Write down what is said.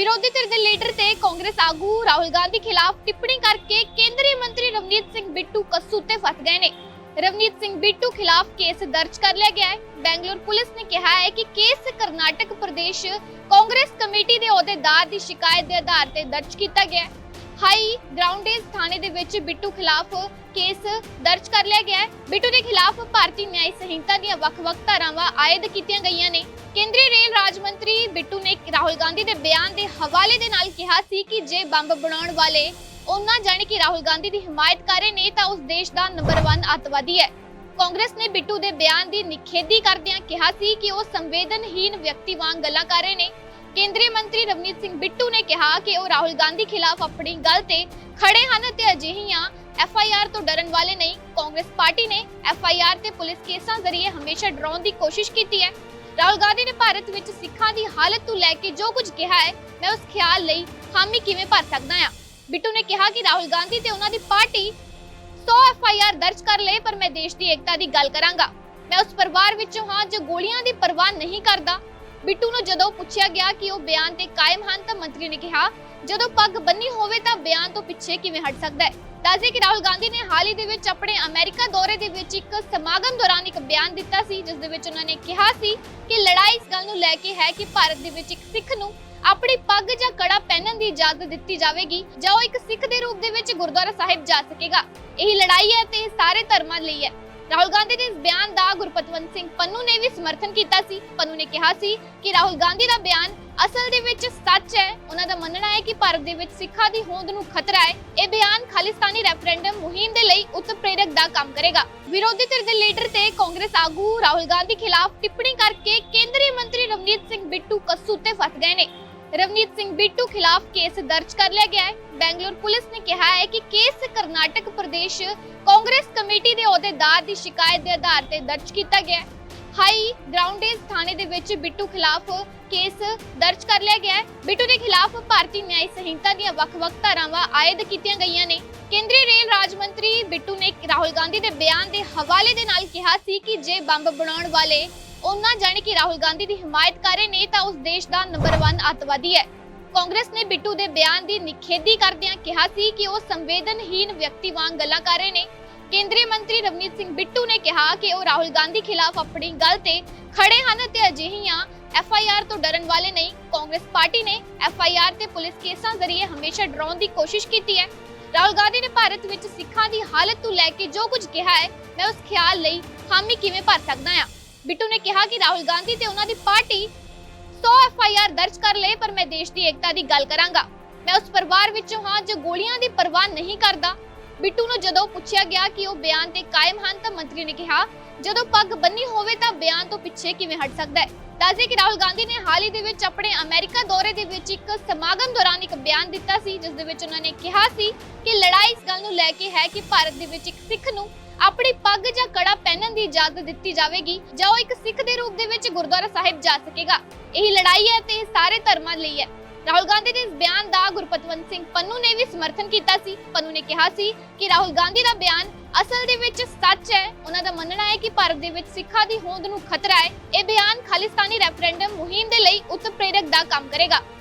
ਵਿਰੋਧੀ ਧਿਰ ਦੇ ਲੀਡਰ ਤੇ ਕਾਂਗਰਸ ਆਗੂ ਰਾਹੁਲ ਗਾਂਧੀ ਖਿਲਾਫ ਟਿੱਪਣੀ ਕਰਕੇ ਕੇਂਦਰੀ ਮੰਤਰੀ ਰਵਨੀਤ ਸਿੰਘ ਬਿੱਟੂ ਕੱਸੂ ਤੇ ਫਸ ਗਏ ਨੇ। ਰਵਨੀਤ ਸਿੰਘ ਬਿੱਟੂ ਖਿਲਾਫ ਕੇਸ ਦਰਜ ਕਰ ਲਿਆ ਗਿਆ ਹੈ। ਬੈਂਗਲੌਰ ਪੁਲਿਸ ਨੇ ਕਿਹਾ ਹੈ ਕਿ ਕੇਸ ਕਰਨਾਟਕ ਪ੍ਰਦੇਸ਼ ਕਾਂਗਰਸ ਕਮੇਟੀ ਦੇ ਅਹੁਦੇਦਾਰ ਦੀ ਸ਼ਿਕਾਇਤ ਦੇ ਆਧਾਰ ਤੇ ਦਰਜ ਕੀਤਾ ਗਿਆ ਹੈ। ਹਾਈ ਗਰਾਊਂਡੇਜ ਥਾਣੇ ਦੇ ਵਿੱਚ ਬਿੱਟੂ ਖਿਲਾਫ ਕੇਸ ਦਰਜ ਕਰ ਲਿਆ ਗਿਆ ਹੈ। ਬਿੱਟੂ ਦੇ ਖਿਲਾਫ ਭਾਰਤੀ ਨਿਆਇ ਸੰਹਿਤਾ ਦੀਆਂ ਵੱਖ-ਵੱਖ ਧਾਰਾਵਾਂ ਆਇਦ ਕੀਤੀਆਂ ਗਈਆਂ ਨੇ। ਕੇਂਦਰੀ ਰੇਲ ਰਾਜ ਮੰਤਰੀ ਬਿੱਟੂ ਨੇ ਰਾਹੁਲ ਗਾਂਧੀ ਦੇ ਬਿਆਨ ਦੇ ਹਵਾਲੇ ਦੇ ਨਾਲ ਕਿਹਾ ਸੀ ਕਿ ਜੇ ਬੰਬ ਬਣਾਉਣ ਵਾਲੇ ਉਹਨਾਂ ਜਾਣੇ ਕਿ ਰਾਹੁਲ ਗਾਂਧੀ ਦੀ ਹਮਾਇਤ ਕਰ ਰਹੇ ਨੇ ਤਾਂ ਉਸ ਦੇਸ਼ ਦਾ ਨੰਬਰ 1 ਅੱਤਵਾਦੀ ਹੈ। ਕਾਂਗਰਸ ਨੇ ਬਿੱਟੂ ਦੇ ਬਿਆਨ ਦੀ ਨਿਖੇਧੀ ਕਰਦਿਆਂ ਕਿਹਾ ਸੀ ਕਿ ਉਹ ਸੰਵੇਦਨਹੀਨ ਵਿਅਕਤੀ ਵਾਂਗ ਗੱਲਾਂ ਕਰ ਰਹੇ ਨੇ। ਕੇਂਦਰੀ ਮੰਤਰੀ ਰਵਨੀਤ ਸਿੰਘ ਬਿੱਟੂ ਨੇ ਕਿਹਾ ਕਿ ਉਹ ਰਾਹੁਲ ਗਾਂਧੀ ਖਿਲਾਫ ਆਪਣੀ ਗੱਲ ਤੇ ਖੜੇ ਹਨ ਤੇ ਅਜਿਹੀਆਂ ਐਫ ਆਈ ਆਰ ਤੋਂ ਡਰਨ ਵਾਲੇ ਨਹੀਂ। ਕਾਂਗਰਸ ਪਾਰਟੀ ਨੇ ਐਫ ਆਈ ਆਰ ਤੇ ਪੁਲਿਸ ਕੇਸਾਂ ਜ਼ਰੀਏ ਹਮੇਸ਼ਾ ਡਰਾਉਣ ਦੀ ਕੋਸ਼ਿਸ਼ ਕੀਤੀ ਹੈ। ਰਾਹੁਲ ਗਾਂਧੀ ਨੇ ਭਾਰਤ ਵਿੱਚ ਸਿੱਖਾਂ ਦੀ ਹਾਲਤ ਤੋਂ ਲੈ ਕੇ ਜੋ ਕੁਝ ਕਿਹਾ ਹੈ, ਮੈਂ ਉਸ ਖਿਆਲ ਲਈ ਹਾਮੀ ਕਿਵੇਂ ਭਰ ਸਕਦਾ ਹਾਂ? ਬਿੱਟੂ ਨੇ ਕਿਹਾ ਕਿ ਰਾਹੁਲ ਗਾਂਧੀ ਤੇ ਉਹਨਾਂ ਦੀ ਪਾਰਟੀ 100 ਐਫ ਆਈ ਆਰ ਦਰਜ ਕਰ ਲਏ, ਪਰ ਮੈਂ ਦੇਸ਼ ਦੀ ਏਕਤਾ ਦੀ ਗੱਲ ਕਰਾਂਗਾ। ਮੈਂ ਉਸ ਪਰਿਵਾਰ ਵਿੱਚੋਂ ਹਾਂ ਜੋ ਗੋਲੀਆਂ ਦੀ ਪਰਵਾਹ ਨਹੀਂ ਕਰਦਾ। ਬਿੱਟੂ ਨੂੰ ਜਦੋਂ ਪੁੱਛਿਆ ਗਿਆ ਕਿ ਉਹ ਬਿਆਨ ਤੇ ਕਾਇਮ ਹਨ ਤਾਂ ਮੰਤਰੀ ਨੇ ਕਿਹਾ, ਜਦੋਂ ਪੱਗ ਬੰਨੀ ਹੋਵੇ ਤਾਂ ਬਿਆਨ ਤੋਂ ਪਿੱਛੇ ਕਿਵੇਂ ਹਟ ਸਕਦਾ ਹੈ? ਦੱਸਦੇ ਕਿ ਰਾਹੁਲ ਗਾਂਧੀ ਨੇ ਹਾਲ ਹੀ ਦੇ ਵਿੱਚ ਆਪਣੇ ਅਮਰੀਕਾ ਦੌਰੇ ਦੇ ਵਿੱਚ ਇੱਕ ਸਮਾਗਮ ਦੌਰਾਨ ਇੱਕ ਬਿਆਨ ਦਿੱਤਾ ਸੀ, ਜਿਸ ਦੇ ਵਿੱਚ ਉਹਨਾਂ ਨੇ ਕਿਹਾ ਸੀ ਕਿ ਲੜਾਈ ਇਸ ਗੱਲ ਨੂੰ ਲੈ ਕੇ ਹੈ ਕਿ ਭਾਰਤ ਦੇ ਵਿੱਚ ਇੱਕ ਸਿੱਖ ਨੂੰ ਆਪਣੀ ਪੱਗ ਜਾਂ ਕੜਾ ਪਹਿਨਣ ਦੀ ਇਜਾਜ਼ਤ ਦਿੱਤੀ ਜਾਵੇਗੀ ਜਾਂ ਉਹ ਇੱਕ ਸਿੱਖ ਦੇ ਰੂਪ ਦੇ ਵਿੱਚ ਗੁਰਦੁਆਰਾ ਸਾਹਿਬ ਜਾ ਸਕੇਗਾ। ਇਹ ਲੜਾਈ ਹੈ ਤੇ ਇਹ ਸਾਰੇ ਧਰਮਾਂ ਲਈ ਹੈ। ਰਾਹੁਲ ਗਾਂਧੀ ਨੇ ਇਸ ਬਿਆਨ ਦਾ ਸਿੰਘ ਪੰਨੂ ਨੇ ਵੀ ਸਮਰਥਨ ਕੀਤਾ ਸੀ। ਪੰਨੂ ਨੇ ਕਿਹਾ ਸੀ ਕਿ ਰਾਹੁਲ ਗਾਂਧੀ ਦਾ ਬਿਆਨ ਅਸਲ ਦੇ ਵਿੱਚ ਸੱਚ ਹੈ। ਉਹਨਾਂ ਦਾ ਮੰਨਣਾ ਹੈ ਕਿ ਭਾਰਤ ਦੇ ਵਿੱਚ ਸਿੱਖਾਂ ਦੀ ਹੋਂਦ ਨੂੰ ਖਤਰਾ ਹੈ। ਇਹ ਬਿਆਨ ਖਾਲਿਸਤਾਨੀ ਰੈਫਰੈਂਡਮ ਮੁਹਿੰਮ ਦੇ ਲਈ ਉਤਪ੍ਰੇਰਕ ਦਾ ਕੰਮ ਕਰੇਗਾ। ਵਿਰੋਧੀ ਧਿਰ ਦੇ ਲੀਡਰ ਤੇ ਕਾਂਗਰਸ ਆਗੂ ਰਾਹੁਲ ਗਾਂਧੀ ਖਿਲਾਫ ਟਿੱਪਣੀ ਕਰਕੇ ਕੇਂਦਰੀ ਮੰਤਰੀ ਰਵਨੀਤ ਸਿੰਘ ਬਿੱਟੂ ਕਸੂ ਤੇ ਫਸ ਗਏ ਨੇ। ਰਵਨੀਤ ਸਿੰਘ ਬਿੱਟੂ ਖਿਲਾਫ ਕੇਸ ਦਰਜ ਕਰ ਲਿਆ ਗਿਆ ਹੈ। ਬੈਂਗਲੌਰ ਪੁਲਿਸ ਨੇ ਕਿਹਾ ਹੈ ਕਿ ਕੇਸ ਕਰਨਾਟਕ ਪ੍ਰਦੇਸ਼ ਕਾਂਗਰਸ ਕਮੇਟੀ ਦੇ ਅਹੁਦੇਦਾਰ ਦੀ ਸ਼ਿਕਾਇਤ ਦੇ ਆਧਾਰ ਤੇ ਦਰਜ ਕੀਤਾ ਗਿਆ ਹੈ। ਹਾਈ ਗਰਾਊਂਡੇਜ ਥਾਣੇ ਦੇ ਵਿੱਚ ਬਿੱਟੂ ਖਿਲਾਫ ਕੇਸ ਦਰਜ ਕਰ ਲਿਆ ਗਿਆ ਹੈ। ਬਿੱਟੂ ਦੇ ਖਿਲਾਫ ਭਾਰਤੀ ਨਿਆਇ ਸੰਹਿਤਾ ਦੀਆਂ ਵੱਖ-ਵੱਖ ਧਾਰਾਵਾਂ ਆਇਦ ਕੀਤੀਆਂ ਗਈਆਂ ਨੇ। ਕੇਂਦਰੀ ਰੇਲ ਰਾਜ ਮੰਤਰੀ ਬਿੱਟੂ ਨੇ ਰਾਹੁਲ ਗਾਂਧੀ ਦੇ ਬਿਆਨ ਦੇ ਹਵਾਲੇ ਦੇ ਨਾਲ ਕਿਹਾ ਸੀ ਕਿ ਜੇ ਬੰਬ ਬਣਾਉਣ ਵਾਲੇ ਉਹਨਾਂ ਜਾਣੇ ਕਿ ਰਾਹੁਲ ਗਾਂਧੀ ਦੀ ਹਮਾਇਤ ਕਰ ਰਹੇ ਨੇ ਤਾਂ ਉਸ ਦੇਸ਼ ਦਾ ਨੰਬਰ 1 ਅੱਤਵਾਦੀ ਹੈ। ਕਾਂਗਰਸ ਨੇ ਬਿੱਟੂ ਦੇ ਬਿਆਨ ਦੀ ਨਿਖੇਧੀ ਕਰਦਿਆਂ ਕਿਹਾ ਸੀ ਕਿ ਉਹ ਸੰਵੇਦਨਹੀਨ ਵਿਅਕਤੀ ਵਾਂਗ ਗੱਲਾਂ ਕਰ ਰਹੇ ਨੇ। ਕੇਂਦਰੀ ਮੰਤਰੀ ਰਵਨੀਤ ਸਿੰਘ ਬਿੱਟੂ ਨੇ ਕਿਹਾ ਕਿ ਉਹ ਰਾਹੁਲ ਗਾਂਧੀ ਖਿਲਾਫ ਆਪਣੀ ਗੱਲ ਤੇ ਖੜੇ ਹਨ ਤੇ ਅਜਿਹੀਆਂ ਐਫ ਆਈ ਆਰ ਤੋਂ ਡਰਨ ਵਾਲੇ ਨਹੀਂ। ਕਾਂਗਰਸ ਪਾਰਟੀ ਨੇ ਐਫ ਆਈ ਆਰ ਤੇ ਪੁਲਿਸ ਕੇਸਾਂ ਜ਼ਰੀਏ ਹਮੇਸ਼ਾ ਡਰਾਉਣ ਦੀ ਕੋਸ਼ਿਸ਼ ਕੀਤੀ ਹੈ। ਰਾਹੁਲ ਗਾਂਧੀ ਨੇ ਭਾਰਤ ਵਿੱਚ ਸਿੱਖਾਂ ਦੀ ਹਾਲਤ ਤੋਂ ਲੈ ਕੇ ਜੋ ਕੁਝ ਕਿਹਾ ਹੈ, ਮੈਂ ਉਸ ਖਿਆਲ ਲਈ ਹਾਮੀ ਕਿਵੇਂ ਭਰ ਸਕਦਾ ਹਾਂ। ਬਿੱਟੂ ਨੇ ਕਿਹਾ ਕਿ ਰਾਹੁਲ ਗਾਂਧੀ ਤੇ ਉਹਨਾਂ ਦੀ ਪਾਰਟੀ 100 ਐਫ ਆਈ ਆਰ ਦਰਜ ਕਰ ਲਏ, ਪਰ ਮੈਂ ਦੇਸ਼ ਦੀ ਏਕਤਾ ਦੀ ਗੱਲ ਕਰਾਂਗਾ। ਮੈਂ ਉਸ ਪਰਿਵਾਰ ਵਿੱਚੋਂ ਹਾਂ ਜੋ ਗੋਲੀਆਂ ਦੀ ਪਰਵਾਹ ਨਹੀਂ ਕਰਦਾ। ਬਿੱਟੂ ਨੂੰ ਜਦੋਂ ਪੁੱਛਿਆ ਗਿਆ ਕਿ ਉਹ ਬਿਆਨ ਤੇ ਕਾਇਮ ਹਨ ਤਾਂ ਮੰਤਰੀ ਨੇ ਕਿਹਾ, ਜਦੋਂ ਪੱਗ ਬੰਨੀ ਹੋਵੇ ਤਾਂ ਬਿਆਨ ਤੋਂ ਪਿੱਛੇ ਕਿਵੇਂ ਹਟ ਸਕਦਾ ਹੈ? ਦੱਸਦੇ ਕਿ ਰਾਹੁਲ ਗਾਂਧੀ ਨੇ ਹਾਲ ਹੀ ਦੇ ਵਿੱਚ ਆਪਣੇ ਅਮਰੀਕਾ ਦੌਰੇ ਦੇ ਵਿੱਚ ਇੱਕ ਸਮਾਗਮ ਦੌਰਾਨ ਇੱਕ ਬਿਆਨ ਦਿੱਤਾ ਸੀ, ਜਿਸ ਦੇ ਵਿੱਚ ਉਹਨਾਂ ਨੇ ਕਿਹਾ ਸੀ ਕਿ ਲੜਾਈ ਇਸ ਗੱਲ ਨੂੰ ਲੈ ਕੇ ਹੈ ਕਿ ਭਾਰਤ ਦੇ ਵਿੱਚ ਇੱਕ ਸਿੱਖ ਨੂੰ ਆਪਣੀ ਪੱਗ ਜਾਂ ਕੜਾ ਪਹਿਨਣ ਦੀ ਇਜਾਜ਼ਤ ਦਿੱਤੀ ਜਾਵੇਗੀ ਜਾਂ ਉਹ ਇੱਕ ਸਿੱਖ ਦੇ ਰੂਪ ਦੇ ਵਿੱਚ ਗੁਰਦੁਆਰਾ ਸਾਹਿਬ ਜਾ ਸਕੇਗਾ। ਇਹ ਲੜਾਈ ਹੈ ਤੇ ਇਹ ਸਾਰੇ ਧਰਮਾਂ ਲਈ ਹੈ। ਰਾਹੁਲ ਗਾਂਧੀ ਦੇ ਇਸ ਬਿਆਨ ਦਾ ਗੁਰਪਤਵੰਤ ਸਿੰਘ ਪੰਨੂ ਨੇ ਵੀ ਸਮਰਥਨ ਕੀਤਾ ਸੀ। ਪੰਨੂ ਨੇ ਕਿਹਾ ਸੀ ਕਿ ਰਾਹੁਲ ਗਾਂਧੀ ਦਾ ਬਿਆਨ ਅਸਲ ਦੇ ਵਿੱਚ ਸੱਚ ਹੈ। ਉਹਨਾਂ ਦਾ ਮੰਨਣਾ ਹੈ ਕਿ ਭਾਰਤ ਦੇ ਵਿੱਚ ਸਿੱਖਾਂ ਦੀ ਹੋਂਦ ਨੂੰ ਖਤਰਾ ਹੈ। ਇਹ ਬਿਆਨ ਖਾਲਿਸਤਾਨੀ ਰੈਫਰੈਂਡਮ ਮੁਹਿੰਮ ਦੇ ਲਈ ਉਤਪ੍ਰੇਰਕ ਦਾ ਕੰਮ ਕਰੇਗਾ।